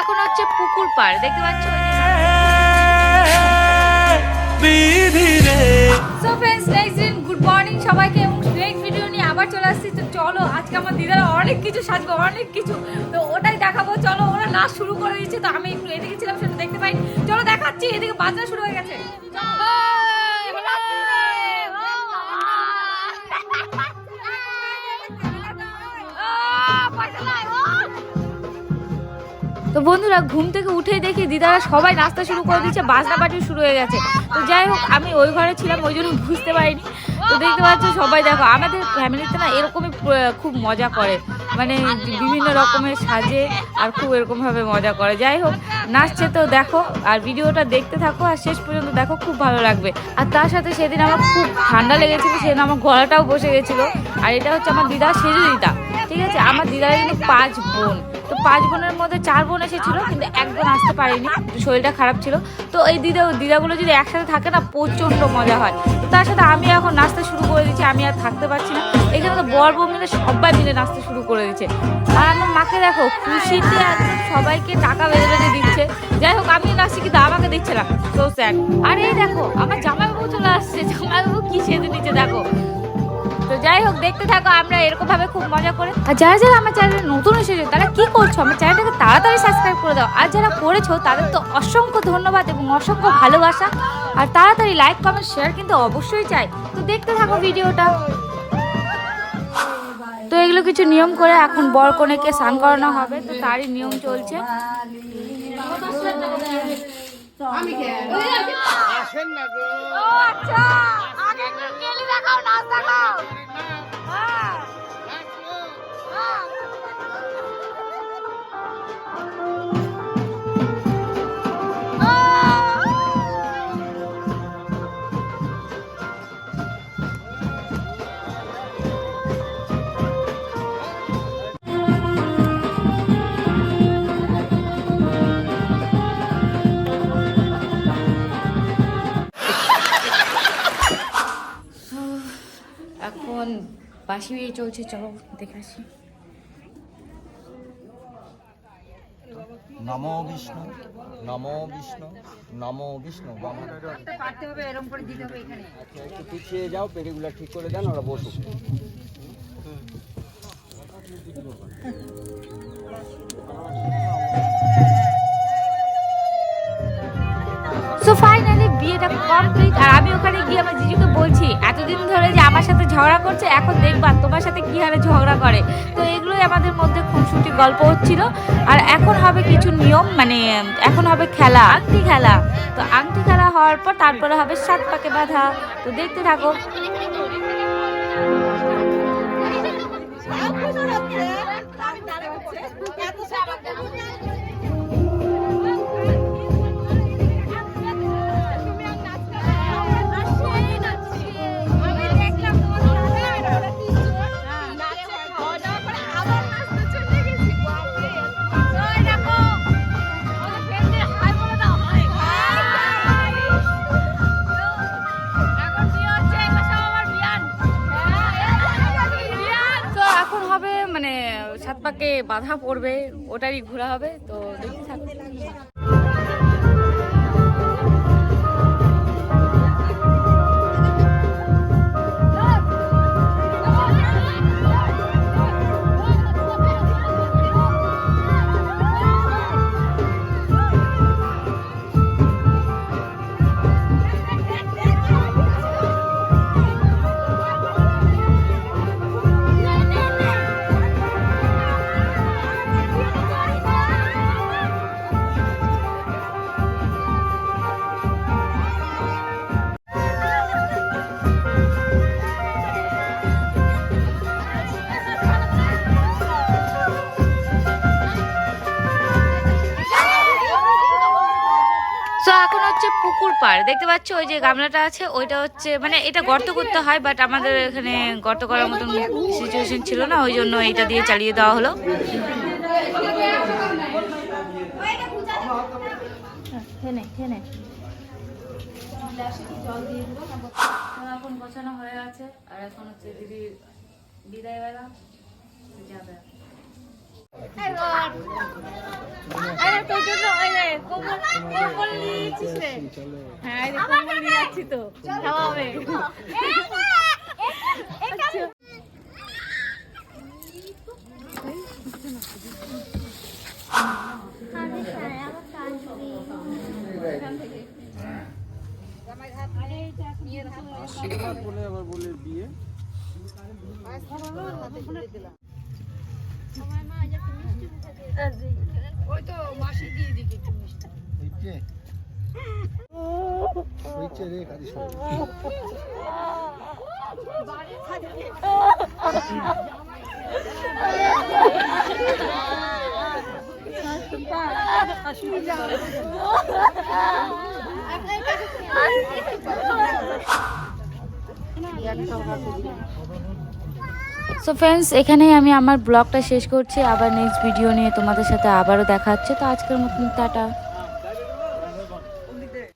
এখন হচ্ছে পুকুর পাড় দেখতে পাচ্ছ? সো ফ্রেন্ডস নেক্সট দিন গুড মর্নিং সবাইকে এবং নেক্সট ভিডিও নিয়ে আবার চলে আসছি। তো চলো আজকে আমার দিদারা অনেক কিছু সাজবো অনেক কিছু। তো ওটাই দেখাবো চলো ওরা নাচ শুরু করে দিয়েছে তো আমি একটু এদিকে ছিলাম সেটা দেখতে পাইনি। চলো দেখাচ্ছি এদিকে বাজনা শুরু হয়ে গেছে। তো বন্ধুরা, ঘুম থেকে উঠে দেখি দিদারা সবাই নাস্তা শুরু করে দিচ্ছে, বাজনা পার্টি শুরু হয়ে গেছে। তো যাই হোক, আমি ওই ঘরে ছিলাম, ওই জন্য বুঝতে পারিনি। তো দেখতে পাচ্ছ সবাই দেখো, আমাদের ফ্যামিলিতে না এরকমই খুব মজা করে। মানে বিভিন্ন রকমের সাজে আর খুব এরকমভাবে মজা করে। যাই হোক, নাচছে তো দেখো, আর ভিডিওটা দেখতে থাকো, আর শেষ পর্যন্ত দেখো, খুব ভালো লাগবে। আর তার সাথে সেদিন আমার খুব ঠান্ডা লেগেছিল, সেদিন আমার গলাটাও বসে গেছিল। আর এটা হচ্ছে আমার দিদা সেজু দিদা ঠিক আছে? আমার দিদার কিন্তু পাঁচ বোন। পাঁচ বোনের মধ্যে চার বোন এসেছিল, কিন্তু এক বোন আসতে পারেনি, শরীরটা খারাপ ছিল। তো এই দিদা, দিদাগুলো যদি একসাথে থাকে না, প্রচণ্ড মজা হয়। তো তার সাথে আমি এখন নাচতে শুরু করে দিচ্ছি, আমি আর থাকতে পারছি না। এখানে তো বর বউ মিলে সবাই মিলে নাচতে শুরু করে দিচ্ছে। আর আমার মাকে দেখো, খুশিতে একদম সবাইকে টাকা বেঁধে বেঁধে দিচ্ছে। যাই হোক আমি নাচছি, কিন্তু আমাকে দিচ্ছে না। তো স্যার আর এই দেখো, আমার জামাইবাবু চলে আসছে। জামাইবাবু কি সেজে নিচ্ছে দেখো। তো যাই হোক দেখতে থাকো আমরা এরকম ভাবে খুব মজা করে। আর যারা যারা আমার চ্যানেলে নতুন এসেছে তারা কি করছ? আমার চ্যানেলটাকে তাড়াতাড়ি সাবস্ক্রাইব করে দাও। আর যারা করেছ তাদের তো অসংখ্য ধন্যবাদ এবং অসংখ্য ভালোবাসা। আর তাড়াতাড়ি লাইক কমেন্ট শেয়ার কিন্তু অবশ্যই চাই। তো দেখতে থাকো ভিডিওটা। তো এগুলো কিছু নিয়ম করে এখন বর কনেকে স্নান করানো হবে। তো তারই নিয়ম চলছে। আসেন না গো। ও আচ্ছা। বাসি বিয়ে চলছে চলো দেখে আসি। নমো বিষ্ণু নমো বিষ্ণু নমো বিষ্ণু বাবা। পারতে হবে এরকম করে দিতে হবে এখানে। আচ্ছা একটু পিছিয়ে যাও পেটিগুলো ঠিক করে দেন ওরা বসুক। সো ফাইনালি বিয়েটা কমপ্লিট আর আমি ওখানে গিয়ে আমার জিজুকে বলছি, এতদিন ধরে যে আমার সাথে ঝগড়া করছে, এখন দেখবা তোমার সাথে কি হারে ঝগড়া করে। তো এগুলোই আমাদের মধ্যে খুনসুটি গল্প হচ্ছিল। আর এখন হবে কিছু নিয়ম মানে এখন হবে খেলা, আংটি খেলা। তো আংটি খেলা হওয়ার পর তারপরে হবে সাত পাকে বাঁধা। তো দেখতে থাকো। তো পাকে বাধা পড়বে ওটারই ঘোরা হবে তো দেখতে থাকো তো এখন হচ্ছে পুকুর পাড়। দেখতে পাচ্ছ ওই যে গামলাটা আছে ওইটা হচ্ছে মানে এটা গর্ত করতে হয় বাট আমাদের এখানে গর্ত করার মতন সিচুয়েশন ছিল না ওই জন্য এইটা দিয়ে চালিয়ে দেওয়া হলো। এখন গোছানো হয়ে গেছে আর এখন হচ্ছে দিদি বিদায় বেলা যাবে আরে দেখ তোর জন্য ওই রে কোমল কোমল নিয়ে যাচ্ছিস রে হ্যাঁ এই রে, কোমল সো ফ্রেন্ডস এখানেই আমি আমার ব্লগটা শেষ করছি। আবার নেক্সট ভিডিও নিয়ে তোমাদের সাথে আবারও দেখা হচ্ছে। তো আজকের মতন, টাটা।